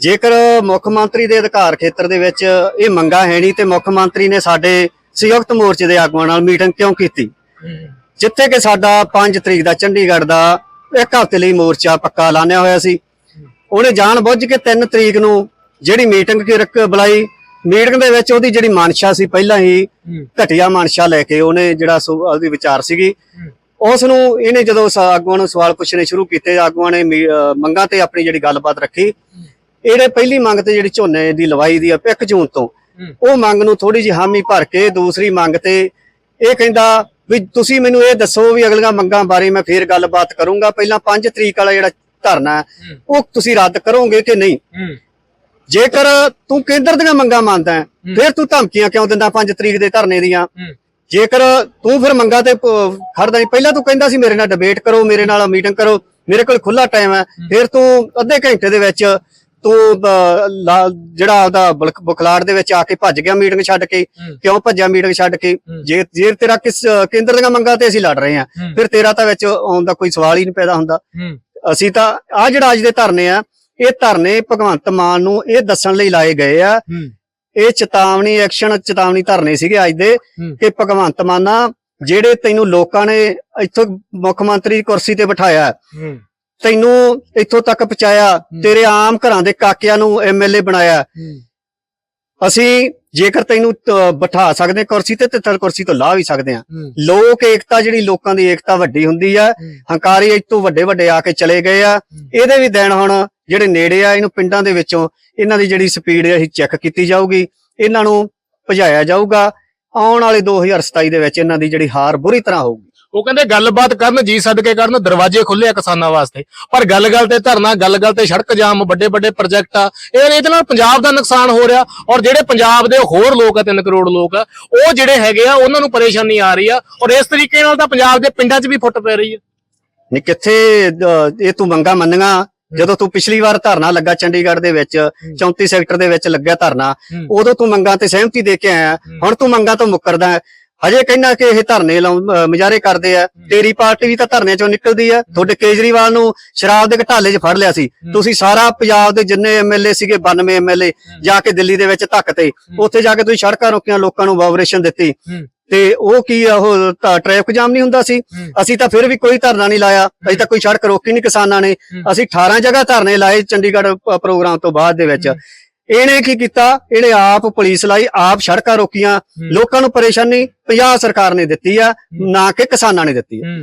ਜੇਕਰ ਮੁੱਖ ਮੰਤਰੀ ਦੇ ਅਧਿਕਾਰ ਖੇਤਰ ਦੇ ਵਿੱਚ ਇਹ ਮੰਗਾ ਹੈ ਨਹੀਂ ਤੇ ਮੁੱਖ ਮੰਤਰੀ ਨੇ ਸਾਡੇ ਸੰਯੁਕਤ ਮੋਰਚੇ ਦੇ ਆਗੂਆਂ ਨਾਲ ਮੀਟਿੰਗ ਕਿਉਂ ਕੀਤੀ? ਜਿੱਥੇ ਕਿ ਸਾਡਾ 5 ਤਰੀਕ ਦਾ ਚੰਡੀਗੜ੍ਹ ਦਾ ਇੱਕ ਹਫ਼ਤੇ ਲਈ ਮੋਰਚਾ ਪੱਕਾ ਲਾਣਿਆ ਹੋਇਆ ਸੀ। ਉਹਨੇ ਜਾਣ ਬੁੱਝ ਕੇ 3 ਤਰੀਕ ਨੂੰ ਜਿਹੜੀ ਮੀਟਿੰਗ ਕੀ ਬੁਲਾਈ, ਮੀਟਿੰਗ ਦੇ ਵਿੱਚ ਉਹਦੀ ਜਿਹੜੀ ਮਾਨਸ਼ਾ ਸੀ ਪਹਿਲਾਂ ਹੀ ਘਟੀਆ ਮਾਨਸ਼ਾ ਲੈ ਕੇ ਉਹਨੇ ਜਿਹੜਾ ਉਹਦੀ ਵਿਚਾਰ ਸੀਗੀ। ਉਸ ਨੂੰ ਇਹਨੇ ਜਦੋਂ ਆਗੂਆਂ ਨੂੰ ਸਵਾਲ ਪੁੱਛਣੇ ਸ਼ੁਰੂ ਕੀਤੇ, ਆਗੂਆਂ ਨੇ ਮੰਗਾਂ ਤੇ ਆਪਣੀ ਜਿਹੜੀ ਗੱਲਬਾਤ ਰੱਖੀ। ਇਹਨੇ ਪਹਿਲੀ ਮੰਗ ਤੇ ਜਿਹੜੀ ਝੋਨੇ ਦੀ ਲਵਾਈ ਦੀ ਆ 1 ਜੂਨ ਤੋਂ ਉਹ ਮੰਗ ਨੂੰ ਥੋੜੀ ਜਿਹੀ ਹਾਮੀ ਭਰ ਕੇ ਦੂਸਰੀ ਮੰਗ ਤੇ ਇਹ ਕਹਿੰਦਾ ਵੀ ਤੁਸੀਂ ਮੈਨੂੰ ਇਹ ਦੱਸੋ ਵੀ ਅਗਲੀਆਂ ਮੰਗਾਂ ਬਾਰੇ ਮੈਂ ਫੇਰ ਗੱਲਬਾਤ ਕਰੂੰਗਾ। ਪਹਿਲਾਂ 5 ਤਰੀਕ ਵਾਲਾ ਜਿਹੜਾ ਧਰਨਾ ਉਹ ਤੁਸੀਂ ਰੱਦ ਕਰੋਗੇ ਕਿ ਨਹੀਂ? ਜੇਕਰ ਤੂੰ ਕੇਂਦਰ ਦੀਆਂ ਮੰਗਾਂ ਮੰਨਦਾ ਫਿਰ ਤੂੰ ਧਮਕੀਆਂ ਕਿਉਂ ਦਿੰਦਾ 5 ਤਰੀਕ ਦੇ ਧਰਨੇ ਦੀਆਂ? ਜੇਕਰ ਤੂੰ ਫਿਰ ਮੰਗਾਂ ਤੇ ਖੜਦਾ ਨਹੀਂ ਪਹਿਲਾਂ ਤੂੰ ਕਹਿੰਦਾ ਸੀ ਮੇਰੇ ਨਾਲ ਡਿਬੇਟ ਕਰੋ ਮੇਰੇ ਨਾਲ ਮੀਟਿੰਗ ਕਰੋ ਮੇਰੇ ਕੋਲ ਖੁੱਲਾ ਟਾਈਮ ਹੈ। ਫਿਰ ਤੂੰ ਅੱਧੇ ਘੰਟੇ ਦੇ ਵਿੱਚ ਤੂੰ ਜਿਹੜਾ ਉਹਦਾ ਬੁਖਲਾੜ ਦੇ ਵਿੱਚ ਆ ਕੇ ਭੱਜ ਗਿਆ ਮੀਟਿੰਗ ਛੱਡ ਕੇ ਕਿਉਂ ਭੱਜਿਆ ਮੀਟਿੰਗ ਛੱਡ ਕੇ? ਜੇ ਜੇ ਤੇਰਾ ਕਿਸ ਕੇਂਦਰ ਦੀਆਂ ਮੰਗਾਂ ਤੇ ਅਸੀਂ ਲੜ ਰਹੇ ਹਾਂ ਫਿਰ ਤੇਰਾ ਤਾਂ ਵਿੱਚ ਆਉਣ ਦਾ ਕੋਈ ਸਵਾਲ ਹੀ ਨਹੀਂ ਪੈਦਾ ਹੁੰਦਾ। ਅਸੀਂ ਤਾਂ ਆ ਜਿਹੜਾ ਅੱਜ ਦੇ ਧਰਨੇ ਆ ਇਹ ਧਰਨੇ ਭਗਵੰਤ ਮਾਨ ਨੂੰ ਇਹ ਦੱਸਣ ਲਈ ਲਾਏ ਗਏ ਆ। ਇਹ ਚੇਤਾਵਨੀ ਐਕਸ਼ਨ ਚੇਤਾਵਨੀ ਧਰਨੇ ਸੀਗੇ ਅੱਜ ਦੇ ਕਿ ਭਗਵੰਤ ਮਾਨਾ ਜਿਹੜੇ ਤੈਨੂੰ ਲੋਕਾਂ ਨੇ ਇੱਥੋਂ ਮੁੱਖ ਮੰਤਰੀ ਕੁਰਸੀ ਤੇ ਬਿਠਾਇਆ ਤੈਨੂੰ ਇੱਥੋਂ ਤੱਕ ਪਹੁੰਚਾਇਆ ਤੇਰੇ ਆਮ ਘਰਾਂ ਦੇ ਕਾਕਿਆਂ ਨੂੰ ਐਮਐਲਏ ਬਣਾਇਆ। ਅਸੀਂ ਜੇਕਰ ਤੈਨੂੰ ਬਿਠਾ ਸਕਦੇ ਕੁਰਸੀ ਤੇ ਤੇ ਤੇਰੇ ਕੁਰਸੀ ਤੋਂ ਲਾ ਵੀ ਸਕਦੇ ਆ ਲੋਕ ਏਕਤਾ ਜਿਹੜੀ ਲੋਕਾਂ ਦੀ ਏਕਤਾ ਵੱਡੀ ਹੁੰਦੀ ਆ ਹੰਕਾਰੀ ਇੱਥੋਂ ਵੱਡੇ ਵੱਡੇ ਆ ਕੇ ਚਲੇ ਗਏ ਆ। ਇਹਦੇ ਵੀ ਦਿਨ ਹੁਣ ਜਿਹੜੇ ਨੇੜੇ ਆ ਇਹਨੂੰ ਪਿੰਡਾਂ ਦੇ ਵਿੱਚੋਂ ਇਹਨਾਂ ਦੀ ਜਿਹੜੀ ਸਪੀਡ ਅਸੀਂ ਚੈੱਕ ਕੀਤੀ ਜਾਊਗੀ। ਇਹਨਾਂ ਨੂੰ ਭਜਾਇਆ ਜਾਊਗਾ। ਆਉਣ ਵਾਲੇ 2027 ਦੇ ਵਿੱਚ ਇਹਨਾਂ ਦੀ ਜਿਹੜੀ ਹਾਰ ਬੁਰੀ ਤਰ੍ਹਾਂ ਹੋਊਗੀ। ਉਹ ਕਹਿੰਦੇ ਗੱਲਬਾਤ ਕਰਨ ਜੀ ਸਦਕੇ ਕਰਨ ਦਰਵਾਜ਼ੇ ਖੁੱਲੇ ਆ ਕਿਸਾਨਾਂ ਵਾਸਤੇ। ਪਰ ਗੱਲ-ਗੱਲ ਤੇ ਧਰਨਾ ਗੱਲ-ਗੱਲ ਤੇ ਸੜਕ ਜਾਮ ਵੱਡੇ-ਵੱਡੇ ਪ੍ਰੋਜੈਕਟ ਆ ਇਹ ਇਹਦੇ ਨਾਲ ਪੰਜਾਬ ਦਾ ਨੁਕਸਾਨ ਹੋ ਰਿਹਾ ਔਰ ਜਿਹੜੇ ਪੰਜਾਬ ਦੇ ਹੋਰ ਲੋਕ ਆ 3 ਕਰੋੜ ਲੋਕ ਆ ਉਹ ਜਿਹੜੇ ਹੈਗੇ ਆ ਉਹਨਾਂ ਨੂੰ ਪਰੇਸ਼ਾਨੀ ਆ ਰਹੀ ਆ ਔਰ ਇਸ ਤਰੀਕੇ ਨਾਲ ਤਾਂ ਪੰਜਾਬ ਦੇ ਪਿੰਡਾਂ 'ਚ ਵੀ ਫੁੱਟ ਪੈ ਰਹੀ ਆ। ਨਹੀਂ ਕਿੱਥੇ ਇਹ ਤੂੰ ਮੰਗਾ ਮੰਨੀਆਂ ਜਦੋਂ ਤੂੰ ਪਿਛਲੀ ਵਾਰ ਧਰਨਾ ਲੱਗਾ ਚੰਡੀਗੜ੍ਹ ਦੇ ਵਿੱਚ 34 ਸੈਕਟਰ ਦੇ ਵਿੱਚ ਲੱਗਿਆ ਧਰਨਾ ਉਦੋਂ ਤੂੰ ਮੰਗਾਂ ਤੇ ਸਹਿਮਤੀ ਦੇ ਕੇ ਆਇਆ ਹੁਣ ਤੂੰ ਮੰਗਾਂ ਤੋਂ ਮੁੱਕਰਦਾ। ਹਜੇ ਕਹਿੰਦਾ ਕਿ ਇਹ ਧਰਨੇ ਲਾਉਂ ਅਹ, ਮੁਜ਼ਾਹਰੇ ਕਰਦੇ ਆ। ਤੇਰੀ ਪਾਰਟੀ ਵੀ ਤਾਂ ਧਰਨੇ ਚੋਂ ਨਿਕਲਦੀ ਆ। ਤੁਹਾਡੇ ਕੇਜਰੀਵਾਲ ਨੂੰ ਸ਼ਰਾਬ ਦੇ ਘਟਾਲੇ 'ਚ ਫੜ ਲਿਆ ਸੀ। ਤੁਸੀਂ ਸਾਰਾ ਪੰਜਾਬ ਦੇ ਜਿੰਨੇ ਐਮਐਲਏ ਸੀਗੇ 92 ਐਮਐਲਏ ਜਾ ਕੇ ਦਿੱਲੀ ਦੇ ਵਿੱਚ ਧੱਕ ਤੇ। ਉੱਥੇ ਜਾ ਕੇ ਤੁਸੀਂ ਸੜਕਾਂ ਰੋਕੀਆਂ ਲੋਕਾਂ ਨੂੰ ਵਾਈਬ੍ਰੇਸ਼ਨ ਦਿੱਤੀ। ਤੇ ਉਹ ਕੀ ਆ ਉਹ ਟ੍ਰੈਫਿਕ ਜਾਮ ਨਹੀਂ ਹੁੰਦਾ ਸੀ। ਅਸੀਂ ਤਾਂ ਫਿਰ ਵੀ ਕੋਈ ਧਰਨਾ ਨਹੀਂ ਲਾਇਆ। ਅਸੀਂ ਤਾਂ ਕੋਈ ਸੜਕ ਰੋਕੀ ਨਹੀਂ ਕਿਸਾਨਾਂ ਨੇ। ਅਸੀਂ 18 ਜਗ੍ਹਾ ਧਰਨੇ ਲਾਏ ਚੰਡੀਗੜ੍ਹ ਪ੍ਰੋਗਰਾਮ ਤੋਂ ਬਾਅਦ ਦੇ ਵਿੱਚ। ਇਹਨੇ ਕੀ ਕੀਤਾ? ਇਹਨੇ ਆਪ ਪੁਲਿਸ ਲਾਈ ਆਪ ਸੜਕਾਂ ਰੋਕੀਆਂ। ਲੋਕਾਂ ਨੂੰ ਪਰੇਸ਼ਾਨੀ ਪੰਜਾਬ ਸਰਕਾਰ ਨੇ ਦਿੱਤੀ ਆ ਨਾ ਕਿ ਕਿਸਾਨਾਂ ਨੇ ਦਿੱਤੀ ਆ।